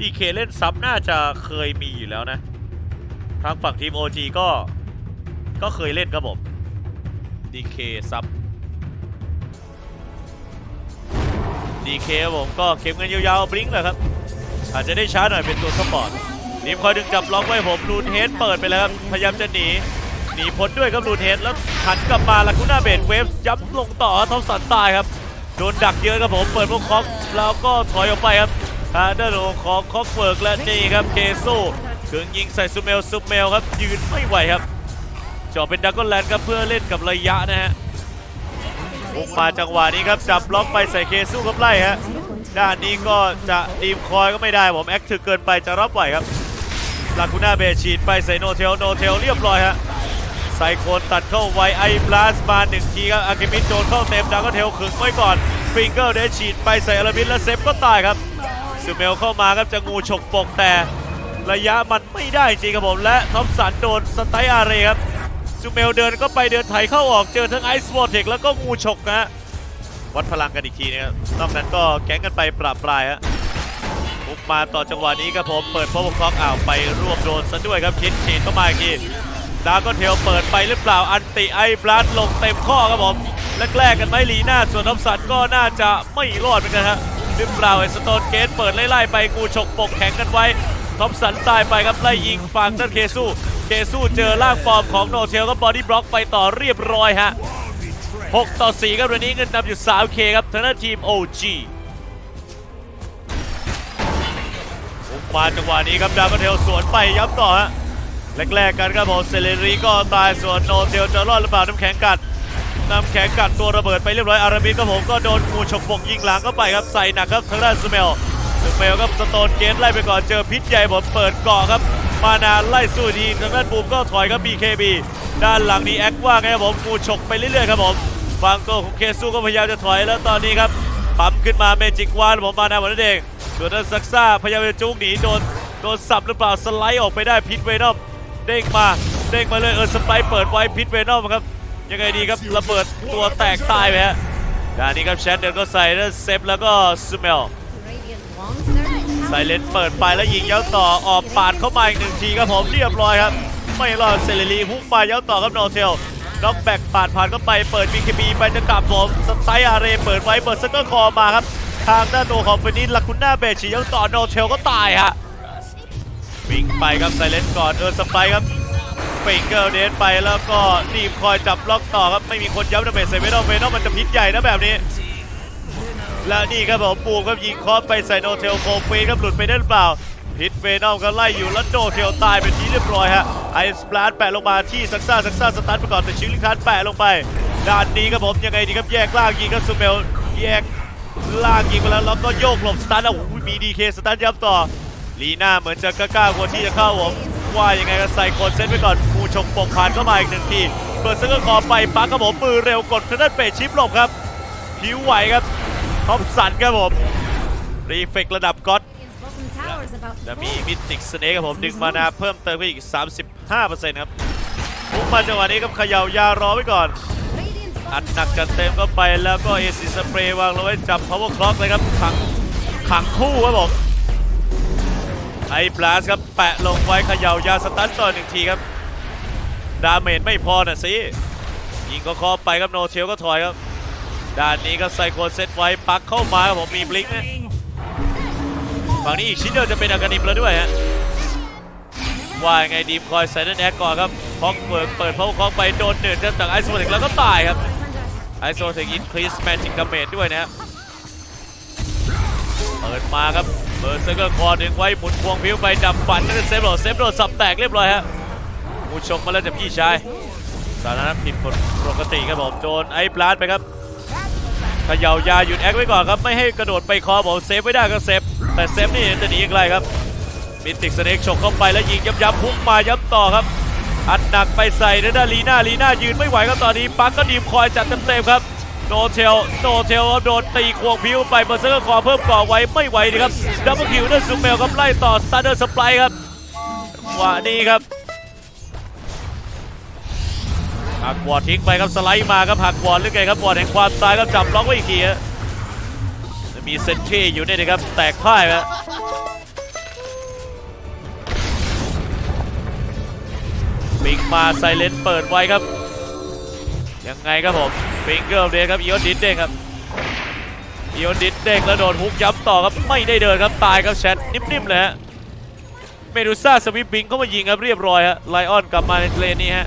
ดีเคเล่นซับน่าจะเคยมีอยู่แล้วนะ ทางฝั่งทีม OG ก็ ก็เคยเล่นครับผม DK ซับ DK ครับผมก็เก็บเงินยาวๆบลิงก์แหละครับ อาจจะได้ช้าหน่อยเป็นตัวสปอร์ตทีมคอยดึงจับล็อกไว้ผมลูนเฮดเปิดไปแล้วครับ พยายามจะหนี หนีพ้นด้วยครับลูนเฮดแล้วหันกลับมาลาคูน่าเบดเวฟยับลงต่อทอมสันตายครับ โดนดักเยอะครับผม เปิดพวกคอกแล้วก็ถอยออกไปครับ ทางด้านของคอกเวิร์กและนี่ครับเคโซถึงยิงใส่ซูเมลซูเมลครับยืนไม่ไหวครับจาะเป็นดักกอนแลนด์ครับเพื่อเล่นกับระยะนะฮะบุกมาจังหวะนี้ครับจับล็อกไปใส่เคซูครับไล่ฮะด้านนี้ก็จะดีมคอยก็ไม่ได้ผมแอคถึกเกินไปจะรับไหวครับลาคูน่าเบฉีดไปใส่โนเทลโนเทลเรียบร้อยฮะไซโคนตัดเข้าไวไอบลาสมาหนึ่งทีครับอากิมิโดนเข้าเต็มดังก็เทลขึงไว้ก่อนฟิงเกอร์เดชฉีดไปใส่อาราบินและเซฟก็ตายครับ ซูเมลเข้ามาครับจะงูฉกปกแต่ระยะมันไม่ได้จริงครับผมและท็อปสันโดนสไตล์อาเรครับซูเมลเดินก็ไปเดินไถเข้าออกเจอทั้งไอซ์วอร์เทกแล้วก็งูฉกนะฮะวัดพลังกันอีกทีนะครับนอกนั้นก็แก๊งกันไปปราบปรายฮะบุกมาต่อจังหวะนี้ครับผมเปิดพวกคล็อกอ่าวไปรวบโดนซะด้วยครับคิดฉีดเข้ามาอีกทีดาก็เทลเปิดไปหรือเปล่าอันติไอบลัดลงเต็มข้อครับผมและแกล้งกันไหมลีน่าส่วนทอมสันก็น่าจะไม่รอดเหมือนกันฮะ หรือเปล่าไอสโตนเกตเปิดไล่ๆไปกูฉกปกแข็งกันไว้ทอมสันตายไปครับไล่ยิงฟังด้านเคซูเคซูเจอร่างฟอร์มของโนเทลก็บอดี้บล็อกไปต่อเรียบร้อยฮะ 6 ต่อ 4 ครับวันนี้เงินนำอยู่ 3K ครับทางด้านทีม OG บุกมาจังหวะนี้ครับดาวเทลสวนไปย้ำต่อฮะแรกๆกันครับผมเซเลรีก็ตายส่วนโนเทลจะรอดหรือเปล่าน้ำแข็งกัด น้ำแข็งกัดตัวระเบิดไปเรียบร้อยอาราบินครับผมก็โดนงูฉกปกยิงหลังเข้าไปครับใส่หนักครับทางด้านสเมลสเมลครับสโตนเกตไล่ไปก่อนเจอพิษใหญ่ผมเปิดเกาะครับมานาไล่สู้ทีทางด้านบูมก็ถอยครับ BKB ด้านหลังนี้แอคว่าไงครับผมงูฉกไปเรื่อยๆครับผมฟังโกของเคซูก็พยายามจะถอยแล้วตอนนี้ครับปั๊มขึ้นมาเมจิกวานผมมานาหมดนั่นเองส่วนนั้นซักซ่าพยายามจะจุกหนีโดนโดนสับหรือเปล่าสไลด์ออกไปได้พิษเวนอมเด้งมาเด้งมาเลยเออสไปร์เปิดไว้พิษเวนอมครับ ยังไงดีครับระเบิดตัวแตกตายไปฮะด้านนี้ครับแชนเดินก็ใส่แล้วเซฟแล้วก็สเมลไซเลนเปิดไปแล้วยิงเย้าต่อออกปาดเข้ามาอีกหนึ่งทีครับผมเรียบร้อยครับ ไม่รอดเซเลรีฮุกมาเย้าต่อครับโนเทลน็อกแบกปาดผ่านเข้าไปเปิด BKB ไปจะกลับผมสไตล์อาเรเปิดไว้เปิดซักเกอร์คอมาครับ ทางด้านตัวของเฟนิสลาคุณหน่าเบชีเย้าต่อโนเทลก็ตายฮะวิ่งไปครับไซเลนก่อนเออสไปครับ ฟิงเกอร์เดนไปแล้วก็ดีมคอยจับล็อกต่อครับ ไม่มีคนย้ำดาเมจใส่เวนอมเวนอมมันจะพิษใหญ่นะแบบนี้ และนี่ครับผมปูมครับยิงคอสไปใส่โนเทลโคฟนครับหลุดไปได้หรือเปล่า พิษเวนอมก็ไล่อยู่แล้วโนเทลตายเป็นที่เรียบร้อยฮะไอสปลาร์แปะลงมาที่ซักซ่าซักซ่าสตาร์ทไปก่อนแต่ชิลลิคันแปะลงไปด้านนี้ครับผมยังไงดีครับแยกล่างยิงครับซูเมลแยกล่างยิงไปแล้วแล้วก็โยกหลบสตาร์ทแล้วโอ้โหมีดีเคสตาร์ทย้ำต่อลีน่าเหมือนจะกล้ากว่าที่จะเข้าผม ว่ายังไงก็ใส่กดเซตไปก่อนมูชกปกผ่านเข้ามาอีกหนึ่งทีเปิดซักเกอร์คอไปปักครับผมมือเร็วกดทางด้านเปชิปหลบครับผิวไหวครับท็อปสันครับผมรีเฟกระดับก็อตจะมีมิติกสเนกครับผมดึงมานาเพิ่มเติมไปอีก 35%ครับพุ่งมาจังหวะนี้ครับเขย่ายารอไว้ก่อนอัดหนักกันเต็มเข้าไปแล้วก็เอซิสเปรย์วางลงไว้จับ power clock เลยครับขังขังคู่ครับผม ไอ้บลาสครับแปะลงไว้เขย่ายาสตันต่อหนึ่งทีครับ ดาเมจไม่พอน่ะสิยิงก็คอไปครับโนเทลก็ถอยครับ ด้านนี้ก็ไซโคเซตไว้ปักเข้ามาครับผมมีบลิงก์นะฝั่งนี้อีกชิ้นเดียวจะเป็นอากานิมแล้วด้วยฮะว่ายังไงดีมคอยใส่นั่นแอคก่อนครับพอกเปิดเปิดพาวคอกไปโดนเนิร์ดจากไอโซเทคแล้วก็ตายครับไอโซเทคอินครีสแมจิกดาเมจด้วยนะฮะ เปิดมาครับเปิดเซอร์เกอร์คอดึงไว้หมุนพวงพิ้วไปดับฝันนั่นเซฟโดดเซฟโดดสับแตกเรียบร้อยฮะมูชกมาแล้วจากพี่ชายสารนั้นผิดปกติครับผมโดนไอ้ปลาดไปครับขย่ายาหยุดแอคไว้ก่อนครับไม่ให้กระโดดไปคอบอกเซฟไม่ได้ก็เซฟแต่เซฟนี่จะหนีอย่างไรครับมิติกสเน็กฉกเข้าไปแล้วยิงย้ำๆพุ่งมาย้ำต่อครับอัดหนักไปใส่นะด้าลีน่าลีน่ายืนไม่ไหวครับตอนนี้ปักก็ดีมคอยจัดเต็มๆครับ โนเทลโนเทลครับโดนตีควงพิ้วไปเบอร์เซอร์คอเพิ่มก่อไว้ไม่ไหวนะครับดับเบิลคิวเดอร์ซูเมลครับไล่ต่อสตาร์เดอร์สปายครับว่านี่ครับหักวอดทิ้งไปครับสไลด์มาครับหักวอดหรือไงครับวอดแห่งความตายครับจับล็อกไว้อีกทีจะมีเซนชี่อยู่นี่นะครับแตกพ่ายครัปิงมาไซเลนเปิดไว้ครับ ยังไงครับผม ฟิงเกิลเดนครับอีออดิสเด้งครับอีออดิสเด้งแล้วโดนฮุกย้ำต่อครับไม่ได้เดินครับตายครับแชทนิ่มๆเลยฮะเมดูซ่าสวิปปิงก็มายิงครับเรียบร้อยฮะไลออนกลับมาในเลนนี้ฮะ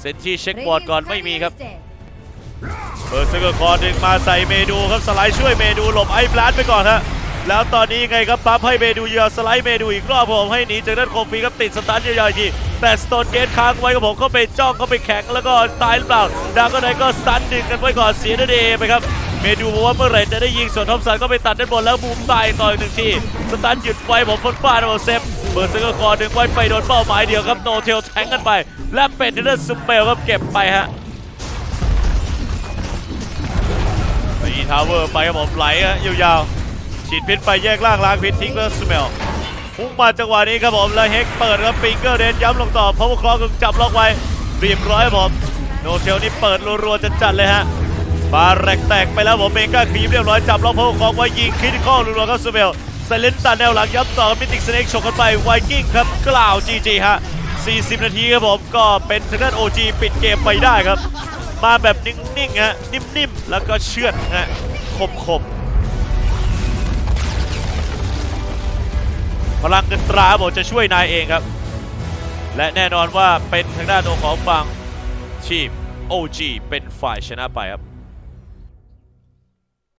เซนที่เช็คบอร์ดก่อนไม่มีครับ is dead. เปิดซึกคอดึงมาใส่เมดูครับสไลด์ช่วยเมดูหลบไอ้บลัดไปก่อนฮะ แล้วตอนนี้ไงครับปั๊บให้เมดูเหยาสไลด์เมดูอีกรอบผมให้หนีจากด้านโคฟีครับติดสตาร์ทยาวๆอีกทีแต่สโตนเกตค้างไว้กับผมก็ไปจ้องก็ไปแข็งแล้วก็ตายหรือเปล่าดาวก็ไหนก็สตันดึงกันไว้ก่อนเสียนาเดไปครับเมดูบอกว่าเมื่อไรจะได้ยิงส่วนทอมสันก็ไปตัดด้านบนแล้วบูมตายต่ออีกหนึ่งทีสตันหยุดไว้ผมฟนฟาดเอาเซฟเปิดซึกคอดึงไว้ไปโดนเป้าหมายเดียวครับโนเทลแทงกันไป และเป็นเดนซุเบลครับเก็บไปฮะตีทาวเวอร์ไปครับผมไหลฮะยาวๆ ฉีดพิษไปแยกล่างล้างพิษทิ้งแล้วสเมลพุ่งมาจังหวะนี้ครับผมแล้วเฮกเปิดครับปิงเกอร์เดนย้ำลงต่อพาวเวอร์คลอกจับล็อกไว้เรียบร้อยครับผมโนเทลนี่เปิดรัวๆจัดๆเลยฮะบาแรกแตกไปแล้วผมเมกาครีมเรียบร้อยจับล็อกพาวเวอร์คลอกไว้ยิงคริติคอลรัวๆครับสเมลไซเลนตันแนวหลังย้ำต่อมิติกสเน็กฉกกันไปไวกิ้งครับกล่าวจีจีฮะ40 นาทีครับผมก็เป็นทางด้าน OG ปิดเกมไปได้ครับ มาแบบนิ่งๆฮะนิ่มๆ แล้วก็เชือดฮะคมๆ พลังเงินตราบอกจะช่วยนายเองครับ และแน่นอนว่าเป็นทางด้านของฝั่งทีม OG เป็นฝ่ายชนะไปครับ